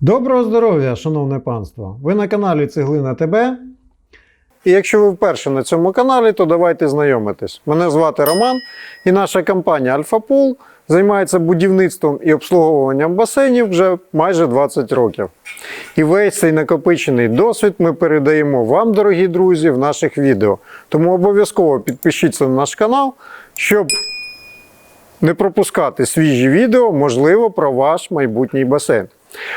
Доброго здоров'я, шановне панство! Ви на каналі Цеглина ТБ. І якщо ви вперше на цьому каналі, то давайте знайомитись. Мене звати Роман і наша компанія Альфа-Пул займається будівництвом і обслуговуванням басейнів вже майже 20 років. І весь цей накопичений досвід ми передаємо вам, дорогі друзі, в наших відео. Тому обов'язково підпишіться на наш канал, щоб не пропускати свіжі відео, можливо, про ваш майбутній басейн.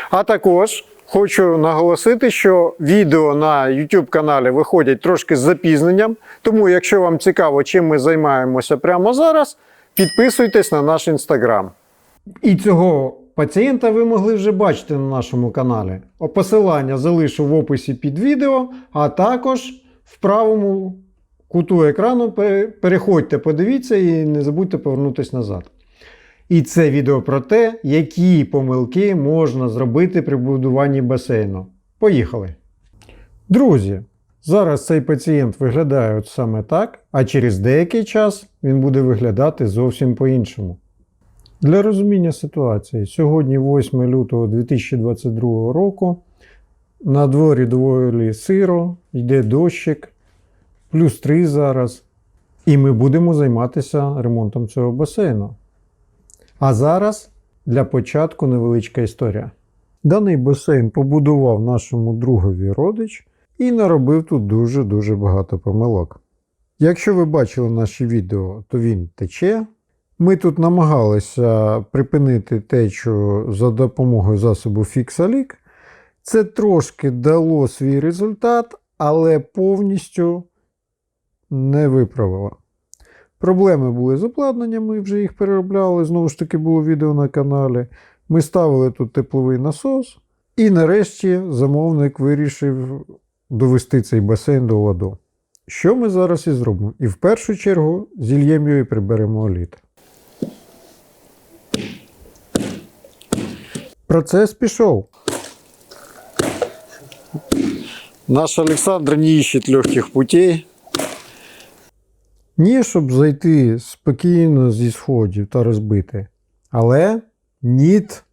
А також хочу наголосити, що відео на YouTube каналі виходять трошки з запізненням. Тому, якщо вам цікаво, чим ми займаємося прямо зараз, підписуйтесь на наш інстаграм. І цього пацієнта ви могли вже бачити на нашому каналі. Посилання залишу в описі під відео, а також в правому куту екрану переходьте, подивіться і не забудьте повернутися назад. І це відео про те, які помилки можна зробити при будуванні басейну. Поїхали! Друзі, зараз цей пацієнт виглядає от саме так, а через деякий час він буде виглядати зовсім по-іншому. Для розуміння ситуації, сьогодні 8 лютого 2022 року. На дворі доволі сиро, йде дощик, плюс 3 зараз. І ми будемо займатися ремонтом цього басейну. А зараз для початку невеличка історія. Даний басейн побудував нашому другові родич і наробив тут дуже-дуже багато помилок. Якщо ви бачили наші відео, то він тече. Ми тут намагалися припинити течу за допомогою засобу Fixalік. Це трошки дало свій результат, але повністю не виправило. Проблеми були з обладнанням, ми вже їх переробляли. Знову ж таки, було відео на каналі. Ми ставили тут тепловий насос, і нарешті замовник вирішив довести цей басейн до ладу. Що ми зараз і зробимо? І в першу чергу зільємо його і приберемо оліт. Процес пішов. Наш Олександр не ищет легких путей. Ні, щоб зайти спокійно зі сходів та розбити. Але ніт.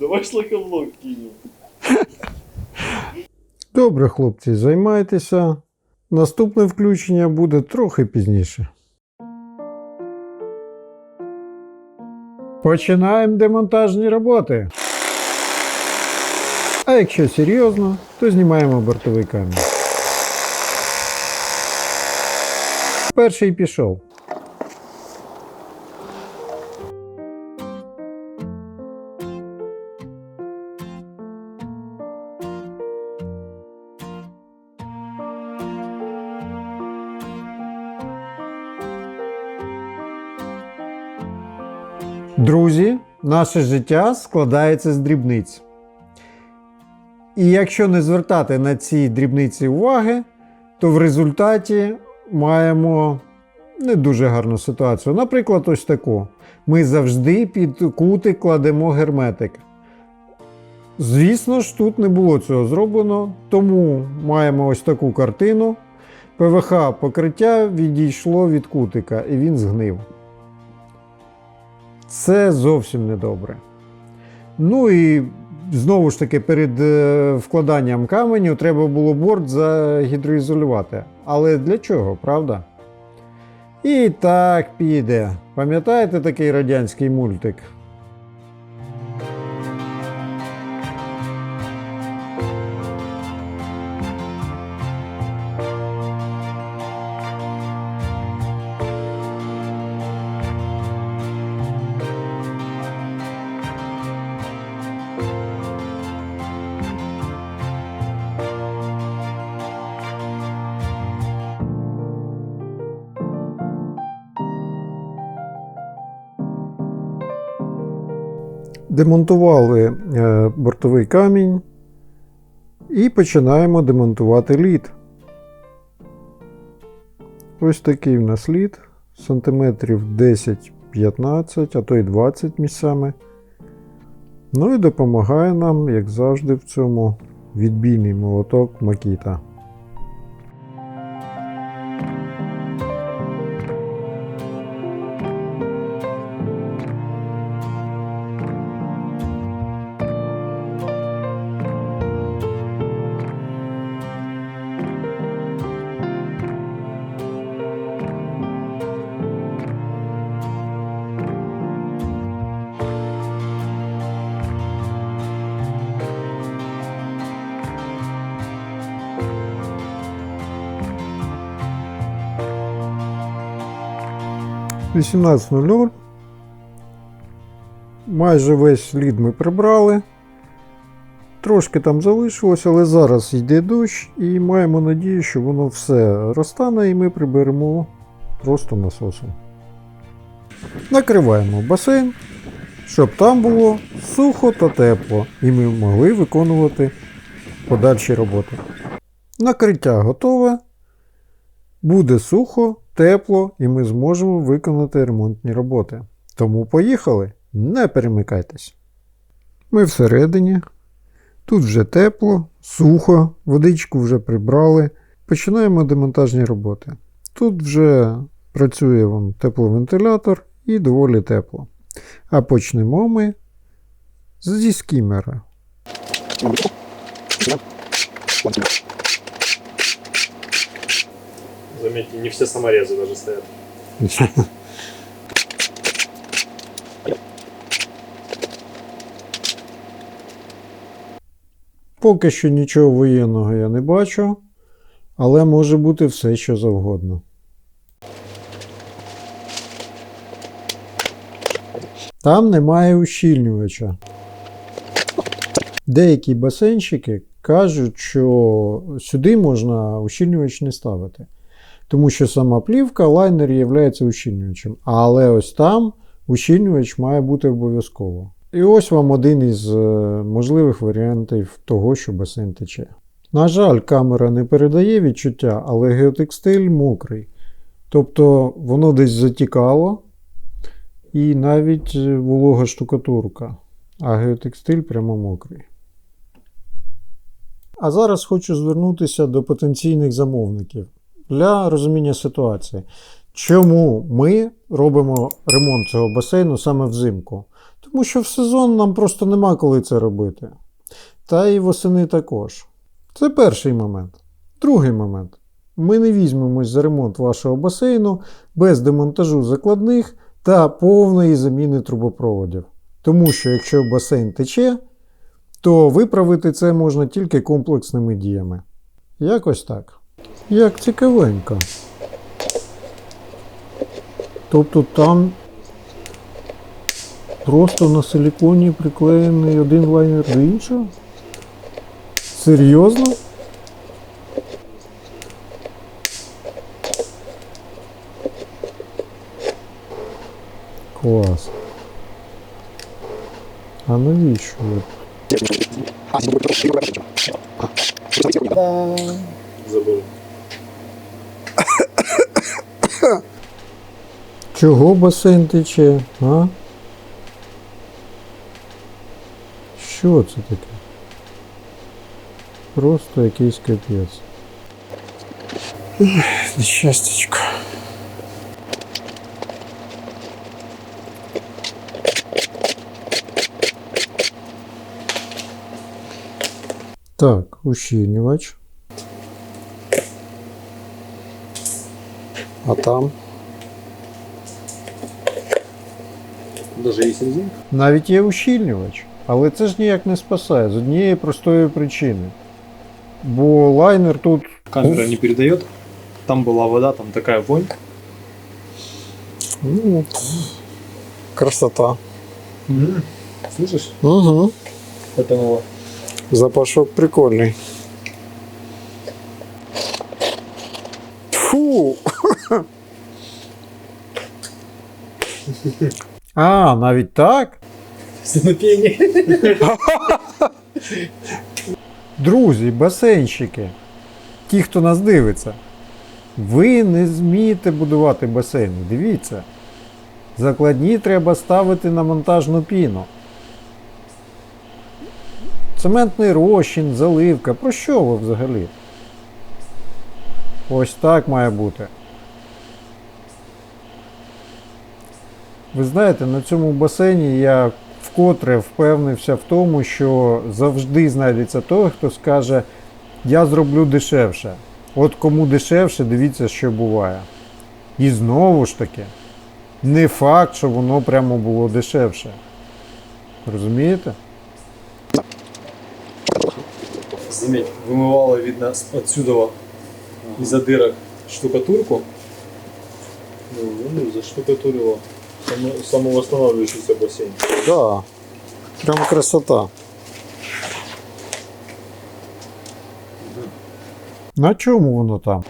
Давай шлакоблок кинем. Добре, хлопці, займайтеся. Наступне включення буде трохи пізніше. Починаємо демонтажні роботи. А якщо серйозно, то знімаємо бортовий камінь. Перший пішов. Друзі, наше життя складається з дрібниць. І якщо не звертати на ці дрібниці уваги, то в результаті маємо не дуже гарну ситуацію. Наприклад, ось таку. Ми завжди під кути кладемо герметик. Звісно ж, тут не було цього зроблено, тому маємо ось таку картину. ПВХ покриття відійшло від кутика і він згнив. Це зовсім не добре. Ну і знову ж таки, перед е, вкладанням каменю треба було борт загідроізолювати. Але для чого, правда? І так піде. Пам'ятаєте такий радянський мультик? Демонтували е, бортовий камінь і починаємо демонтувати лід. Ось такий в нас лід, сантиметрів 10-15, а то й 20 місцями. Ну і допомагає нам, як завжди, в цьому відбійний молоток Макіта. 18.00. Майже весь лід ми прибрали. Трошки там залишилось, але зараз йде дощ і маємо надію, що воно все розтане і ми приберемо просто насосом. Накриваємо басейн, щоб там було сухо та тепло, і ми могли виконувати подальші роботи. Накриття готове. Буде сухо, тепло, і ми зможемо виконати ремонтні роботи. Тому поїхали, не перемикайтесь. Ми всередині. Тут вже тепло, сухо, водичку вже прибрали. Починаємо демонтажні роботи. Тут вже працює вон тепловентилятор і доволі тепло. А почнемо ми зі скімера. Заметьте, не все саморезы даже стоят. Поки що нічого воєнного я не бачу, але може бути все, що завгодно. Там немає ущільнювача. Деякі басейнчики кажуть, що сюди можна ущільнювач не ставити. Тому що сама плівка лайнер є ущільнювачем. Але ось там ущільнювач має бути обов'язково. І ось вам один із е, можливих варіантів того, що басейн тече. На жаль, камера не передає відчуття, але геотекстиль мокрий. Тобто воно десь затікало, і навіть е, волога штукатурка, а геотекстиль прямо мокрий. А зараз хочу звернутися до потенційних замовників для розуміння ситуації. Чому ми робимо ремонт цього басейну саме взимку? Тому що в сезон нам просто нема коли це робити. Та і восени також. Це перший момент. Другий момент. Ми не візьмемось за ремонт вашого басейну без демонтажу закладних та повної заміни трубопроводів. Тому що якщо басейн тече, то виправити це можна тільки комплексними діями. Якось так. Як цікавенько. Тобто там просто на силіконі приклеєний один лайнер до іншого? Серйозно? Клас. А навіщо? Забыл. Чого басейн тече, а? Що це таке? Просто якийсь капець. Нещастечко. Так, ущільнювач. там? Даже есть резинка? Навіть є ущільнювач, але це ж ніяк не спасає з однієї простої причини. Бо лайнер тут. Камера не передает. Там была вода, там такая вонь. Ну, красота. Слышишь? Угу. Это Запашок прикольний. А, навіть так? Стенопение. Друзі, басейнщики, ті, хто нас дивиться, ви не змієте будувати басейни. Дивіться. Закладні треба ставити на монтажну піну. Цементний розчин, заливка. Про що ви взагалі? Ось так має бути. Ви знаєте, на цьому басейні я вкотре впевнився в тому, що завжди знайдеться той, хто скаже, я зроблю дешевше. От кому дешевше, дивіться, що буває. І знову ж таки, не факт, що воно прямо було дешевше. Розумієте? Заметь, вымывало, видно, с- отсюда вот, из-за дырок штукатурку. Ну, заштукатурило Само, самовосстанавливающийся бассейн. Да. Прям красота. На чому воно там?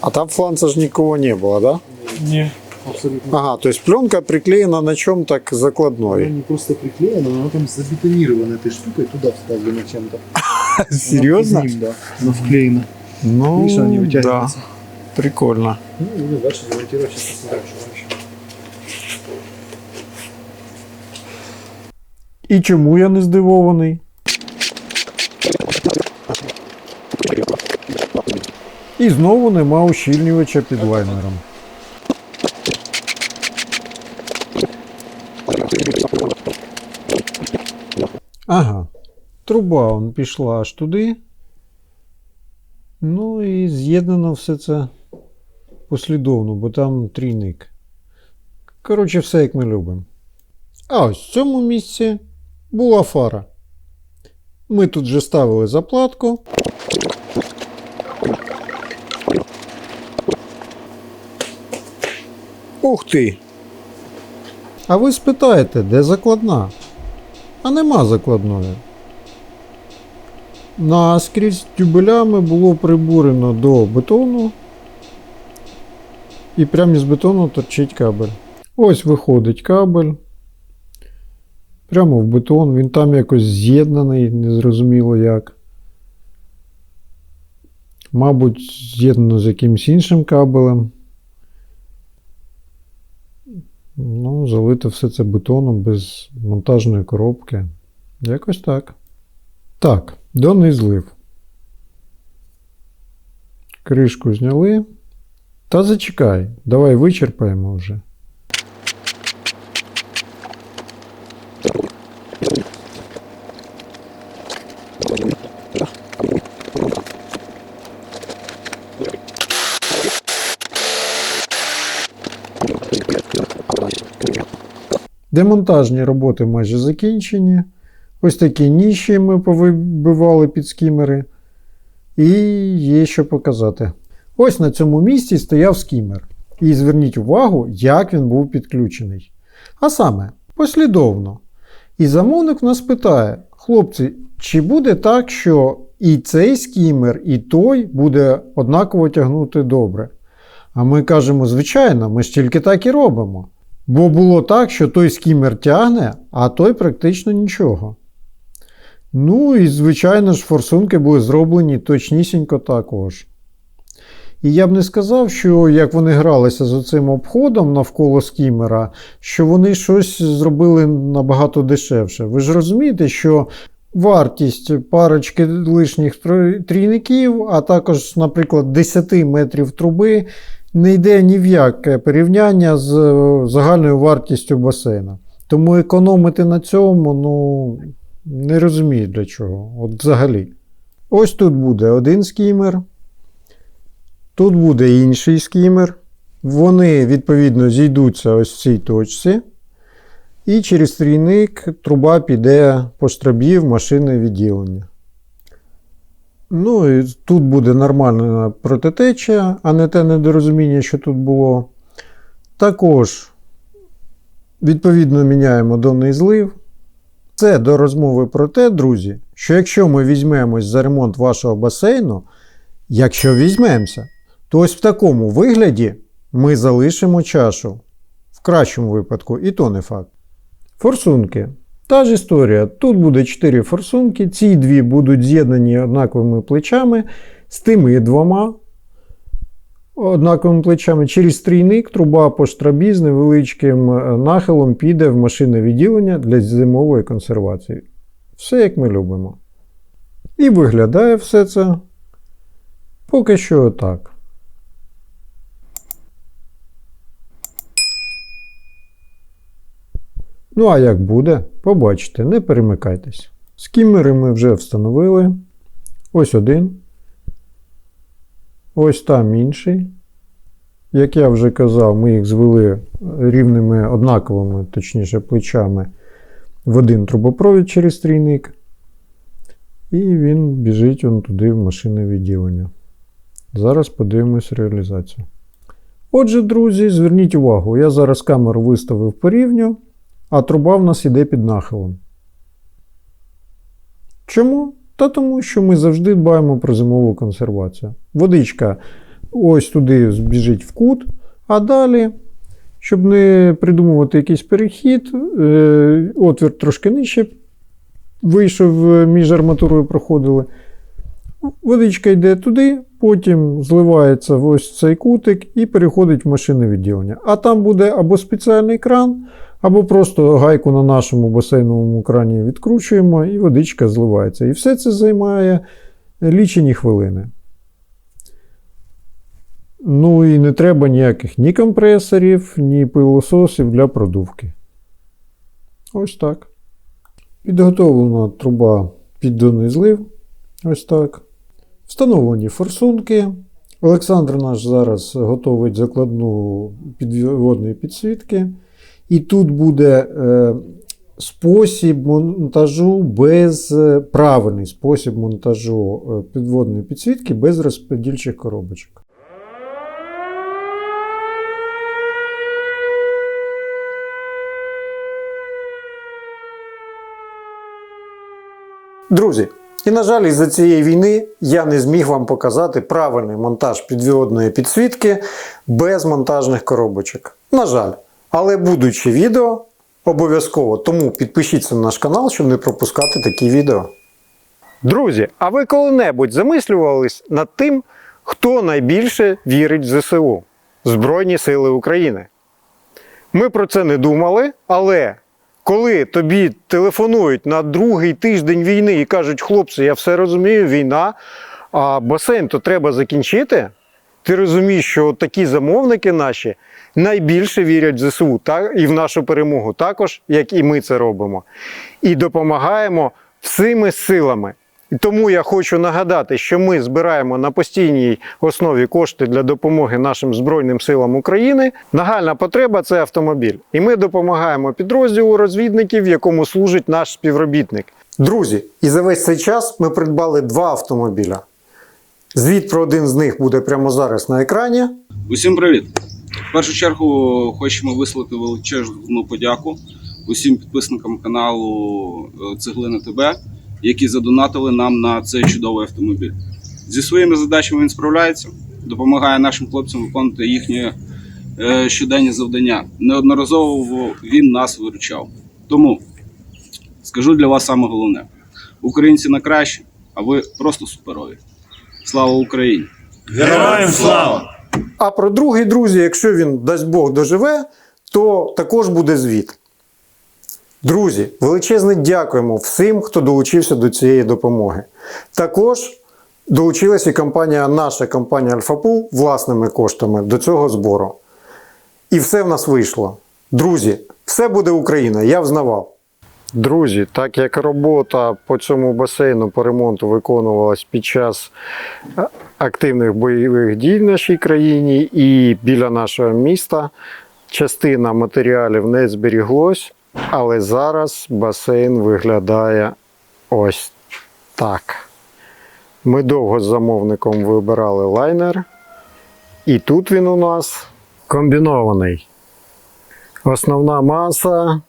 А- там фланца ж нікого не було, да? Не, абсолютно. Ага, то есть пленка приклеена на чем так Она закладной. не просто приклеена, она там забетонирована этой штукой, туда вставлена чем-то. Серьезно? Она под ним, да. Она вклеена. Ну, Видишь, она не да. Прикольно. Ну, будем дальше демонтировать, сейчас посмотрим, что еще. І чому я не здивований? І знову нема ущільнювача під лайнером. Ага. Труба он пішла аж туди. Ну і з'єднано все це послідовно, бо там трійник. Коротше, все як ми любимо. А ось в цьому місці була фара. Ми тут же ставили заплатку. Ух ти! А ви спитаєте, де закладна? А нема закладної. Наскрізь тюбелями було прибурено до бетону. І прямо із бетону торчить кабель. Ось виходить кабель. Прямо в бетон, він там якось з'єднаний, незрозуміло як. Мабуть, з'єднано з якимось іншим кабелем. Ну, залито все це бетоном без монтажної коробки. Якось так. Так, донний злив. Кришку зняли. Та зачекай, давай вичерпаємо вже. Демонтажні роботи майже закінчені. Ось такі ніші ми повибивали під скімери. І є що показати. Ось на цьому місці стояв скімер. І зверніть увагу, як він був підключений. А саме, послідовно. І замовник нас питає: хлопці, чи буде так, що і цей скімер, і той буде однаково тягнути добре? А ми кажемо, звичайно, ми ж тільки так і робимо. Бо було так, що той скімер тягне, а той практично нічого. Ну і, звичайно ж, форсунки були зроблені точнісінько також. І я б не сказав, що як вони гралися з оцим обходом навколо скімера, що вони щось зробили набагато дешевше. Ви ж розумієте, що вартість парочки лишніх трійників, а також, наприклад, 10 метрів труби не йде ні в яке порівняння з е, загальною вартістю басейна. Тому економити на цьому, ну, не розумію для чого. От взагалі. Ось тут буде один скімер. Тут буде інший скімер. Вони, відповідно, зійдуться ось в цій точці. І через трійник труба піде по штрабі в машинне відділення. Ну і тут буде нормальна протитеча, а не те недорозуміння, що тут було. Також, відповідно, міняємо донний злив. Це до розмови про те, друзі, що якщо ми візьмемось за ремонт вашого басейну, якщо візьмемося, то ось в такому вигляді ми залишимо чашу. В кращому випадку, і то не факт. Форсунки. Та ж історія. Тут буде 4 форсунки, ці дві будуть з'єднані однаковими плечами з тими двома однаковими плечами. Через трійник труба по штрабі з невеличким е, нахилом піде в машинне відділення для зимової консервації. Все як ми любимо. І виглядає все це поки що так. Ну, а як буде, побачите, не перемикайтесь. Скімери ми вже встановили. Ось один. Ось там інший. Як я вже казав, ми їх звели рівними однаковими, точніше, плечами в один трубопровід через трійник. І він біжить он туди в машинне відділення. Зараз подивимось реалізацію. Отже, друзі, зверніть увагу, я зараз камеру виставив по рівню, а труба в нас іде під нахилом. Чому? Та тому, що ми завжди дбаємо про зимову консервацію. Водичка ось туди збіжить в кут, а далі, щоб не придумувати якийсь перехід, е, отвір трошки нижче вийшов е, між арматурою проходили. Водичка йде туди, потім зливається в ось цей кутик і переходить в машинне відділення. А там буде або спеціальний кран, або просто гайку на нашому басейновому крані відкручуємо, і водичка зливається. І все це займає лічені хвилини. Ну і не треба ніяких ні компресорів, ні пилососів для продувки. Ось так. Підготовлена труба піддонний злив. Ось так. Встановлені форсунки. Олександр наш зараз готовить закладну підводної підсвітки. І тут буде е, спосіб монтажу без е, правильний спосіб монтажу е, підводної підсвітки без розподільчих коробочок. Друзі, і на жаль, із-за цієї війни я не зміг вам показати правильний монтаж підводної підсвітки без монтажних коробочок. На жаль, але будучи відео, обов'язково тому підпишіться на наш канал, щоб не пропускати такі відео. Друзі, а ви коли-небудь замислювались над тим, хто найбільше вірить в ЗСУ Збройні Сили України? Ми про це не думали, але коли тобі телефонують на другий тиждень війни і кажуть, хлопці, я все розумію, війна, а басейн то треба закінчити. Ти розумієш, що такі замовники наші найбільше вірять в ЗСУ та, і в нашу перемогу, також, як і ми це робимо. І допомагаємо всіми силами. І тому я хочу нагадати, що ми збираємо на постійній основі кошти для допомоги нашим Збройним силам України. Нагальна потреба це автомобіль. І ми допомагаємо підрозділу розвідників, в якому служить наш співробітник. Друзі, і за весь цей час ми придбали два автомобіля. Звіт про один з них буде прямо зараз на екрані. Усім привіт! В першу чергу хочемо висловити величезну подяку усім підписникам каналу е, Цеглина ТБ, які задонатили нам на цей чудовий автомобіль. Зі своїми задачами він справляється, допомагає нашим хлопцям виконувати їхні е, щоденні завдання. Неодноразово він нас виручав. Тому скажу для вас саме головне: українці на краще, а ви просто суперові. Слава Україні! Героям слава! А про другий, друзі, якщо він, дасть Бог, доживе, то також буде звіт. Друзі, величезне дякуємо всім, хто долучився до цієї допомоги. Також долучилася і компанія, наша компанія Альфапул власними коштами до цього збору. І все в нас вийшло. Друзі, все буде Україна, я взнавав. Друзі, так як робота по цьому басейну по ремонту виконувалась під час активних бойових дій в нашій країні і біля нашого міста, частина матеріалів не зберіглось, але зараз басейн виглядає ось так. Ми довго з замовником вибирали лайнер, і тут він у нас комбінований. Основна маса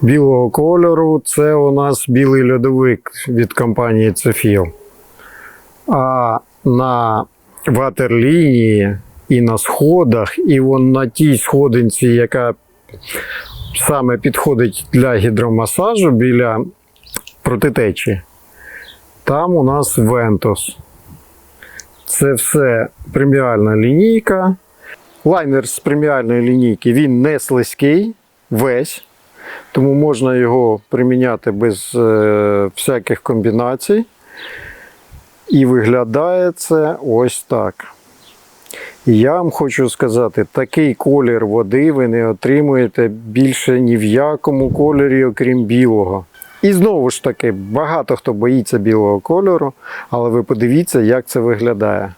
білого кольору це у нас білий льодовик від компанії Cefil. А на ватерлінії і на сходах, і вон на тій сходинці, яка саме підходить для гідромасажу біля протитечі, там у нас Ventus. Це все преміальна лінійка. Лайнер з преміальної лінійки він не слизький весь, тому можна його приміняти без е, всяких комбінацій. І виглядає це ось так. Я вам хочу сказати, такий колір води ви не отримуєте більше ні в якому кольорі, окрім білого. І знову ж таки, багато хто боїться білого кольору, але ви подивіться, як це виглядає.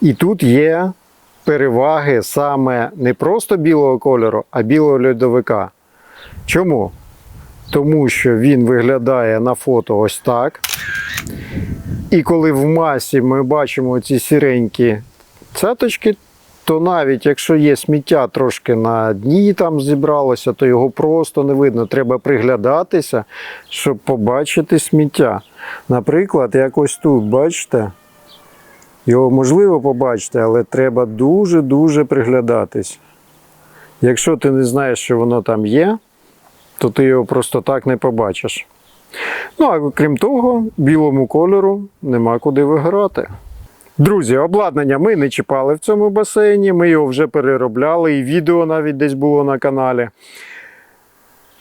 І тут є переваги саме не просто білого кольору, а білого льодовика. Чому? Тому що він виглядає на фото ось так. І коли в масі ми бачимо ці сіренькі цяточки, то навіть якщо є сміття трошки на дні там зібралося, то його просто не видно. Треба приглядатися, щоб побачити сміття. Наприклад, як ось тут, бачите, його можливо побачити, але треба дуже-дуже приглядатись. Якщо ти не знаєш, що воно там є, то ти його просто так не побачиш. Ну, а крім того, білому кольору нема куди виграти. Друзі, обладнання ми не чіпали в цьому басейні, ми його вже переробляли, і відео навіть десь було на каналі.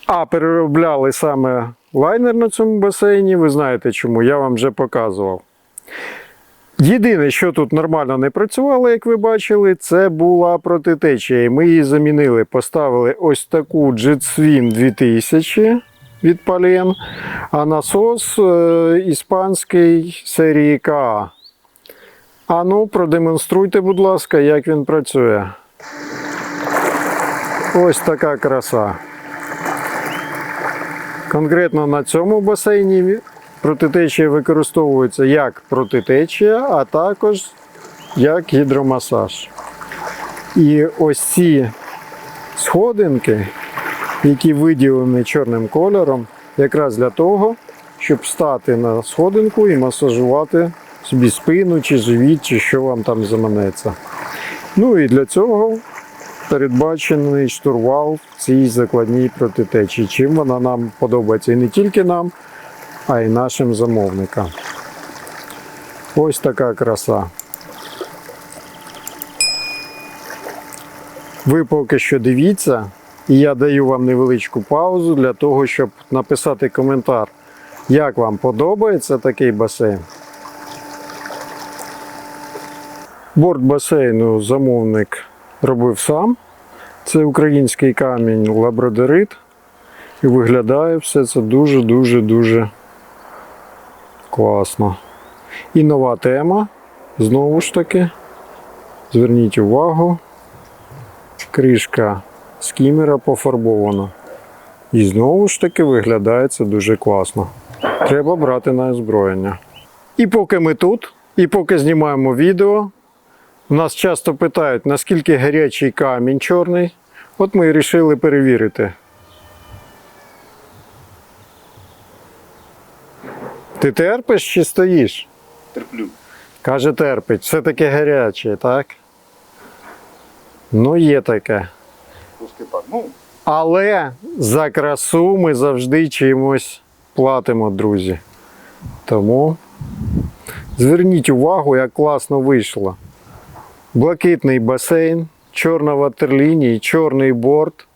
А переробляли саме лайнер на цьому басейні. Ви знаєте чому, я вам вже показував. Єдине, що тут нормально не працювало, як ви бачили, це була протитечія. Ми її замінили. Поставили ось таку JetSwim 2000 від Palien, а насос е, іспанський серії КА. А ну, продемонструйте, будь ласка, як він працює. Ось така краса. Конкретно на цьому басейні протитечія використовується як протитечія, а також як гідромасаж. І ось ці сходинки, які виділені чорним кольором, якраз для того, щоб стати на сходинку і масажувати собі спину, чи живіт, чи що вам там заманеться. Ну і для цього передбачений штурвал в цій закладній протитечі. Чим вона нам подобається і не тільки нам, а й нашим замовникам. Ось така краса. Ви поки що дивіться, я даю вам невеличку паузу для того, щоб написати коментар, як вам подобається такий басейн. Борт басейну замовник робив сам. Це український камінь лабрадорит. І виглядає все це дуже-дуже дуже класно. І нова тема. Знову ж таки, зверніть увагу, кришка скімера пофарбована. І знову ж таки виглядає це дуже класно. Треба брати на озброєння. І поки ми тут, і поки знімаємо відео, нас часто питають, наскільки гарячий камінь чорний. От ми і вирішили перевірити. Ти терпиш чи стоїш? Терплю. Каже, терпить. Все таки гаряче, так? Ну, є таке. Трошки так. Ну, Але за красу ми завжди чимось платимо, друзі. Тому зверніть увагу, як класно вийшло. Блакитний басейн, чорна ватерлінія, чорний борт,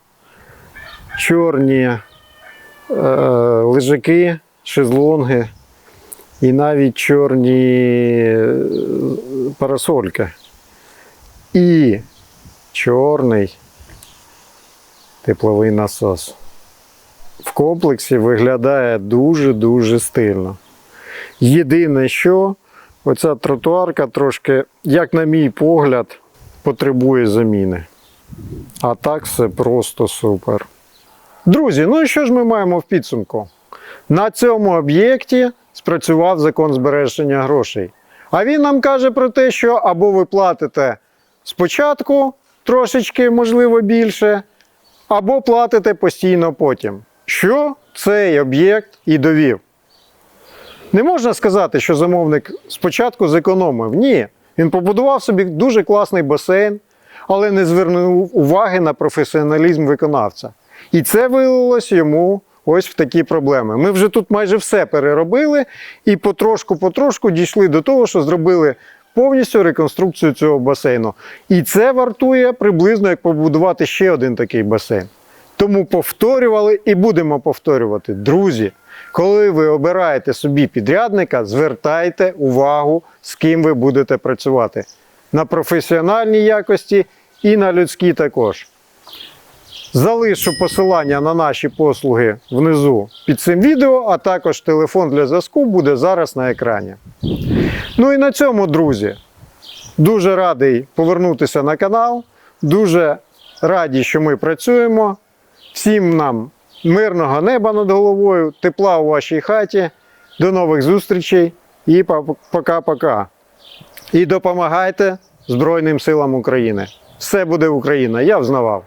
чорні е, лежаки, шезлонги і навіть чорні е, парасольки. І чорний тепловий насос. В комплексі виглядає дуже-дуже стильно. Єдине, що оця тротуарка трошки, як на мій погляд, потребує заміни. А так все просто супер. Друзі, ну і що ж ми маємо в підсумку? На цьому об'єкті спрацював закон збереження грошей. А він нам каже про те, що або ви платите спочатку трошечки, можливо, більше, або платите постійно потім. Що цей об'єкт і довів? Не можна сказати, що замовник спочатку зекономив. Ні. Він побудував собі дуже класний басейн, але не звернув уваги на професіоналізм виконавця. І це вилилось йому ось в такі проблеми. Ми вже тут майже все переробили і потрошку-потрошку дійшли до того, що зробили повністю реконструкцію цього басейну. І це вартує приблизно як побудувати ще один такий басейн. Тому повторювали і будемо повторювати. Друзі, коли ви обираєте собі підрядника, звертайте увагу, з ким ви будете працювати. На професіональній якості і на людській також. Залишу посилання на наші послуги внизу під цим відео, а також телефон для зв'язку буде зараз на екрані. Ну і на цьому, друзі, дуже радий повернутися на канал. Дуже раді, що ми працюємо. Всім нам мирного неба над головою, тепла у вашій хаті. До нових зустрічей І пока-пока. І допомагайте Збройним силам України. Все буде Україна, я взнавав.